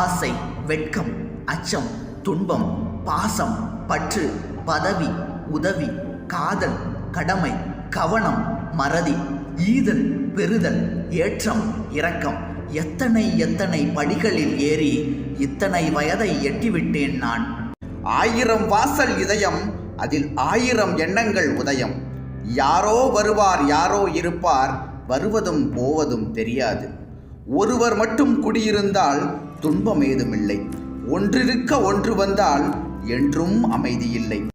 ஆசை வெட்கம் அச்சம் துன்பம் பாசம் பற்று பதவி உதவி காதல் கடமை கவனம் மறதி ஈதல் பெறுதல் ஏற்றம் இரக்கம். எத்தனை எத்தனை படிகளில் ஏறி இத்தனை வயதை எட்டிவிட்டேன் நான்? ஆயிரம் வாசல் இதயம் அதில் ஆயிரம் எண்ணங்கள் உதயம். யாரோ வருவார் யாரோ இருப்பார் வருவதும் போவதும் தெரியாது. ஒருவர் மட்டும் குடியிருந்தால் துன்பம் ஏதுமில்லை. ஒன்றிருக்க ஒன்று வந்தால் என்றும் அமைதி இல்லை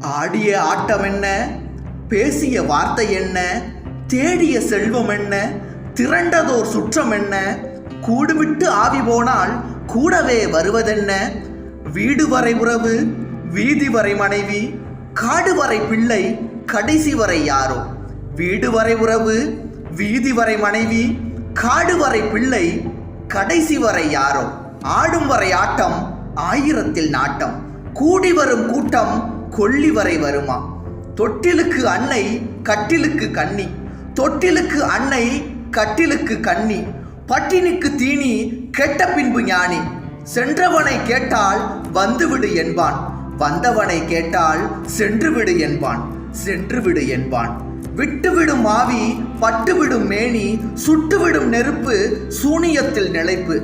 ஆடிய ஆட்டம் என்ன? பேசிய வார்த்தை என்ன? தேடிய செல்வம் என்ன? திரண்டதோர் சுற்றம் என்ன? கூடுவிட்டு ஆவி போனால் கூடவே வருவதென்ன? வீடு வரை உறவு வீதி வரை மனைவி காடு வரை பிள்ளை கடைசி வரை யாரோ? வீடு வரை உறவு வீதி வரை மனைவி காடு வரை பிள்ளை கடைசி வரை யாரோ? ஆடும் வரை ஆட்டம் ஆயிரத்தில் நாட்டம். கூடி வரும் கூட்டம் கொள்ளி வரை வருமா? தொட்டிலுக்கு அன்னை கட்டிலுக்கு கண்ணி தொட்டிலுக்கு அன்னை கட்டிலுக்கு கன்னி. பட்டினிக்கு தீனி கெட்ட பின்பு ஞானி. சென்றவனை கேட்டால் வந்துவிடு என்பான். வந்தவனை கேட்டால் சென்றுவிடு என்பான். சென்றுவிடு என்பான். விட்டுவிடும் ஆவி பட்டுவிடும் மேனி சுட்டுவிடும் நெருப்பு சூனியத்தில் நிலைப்பு.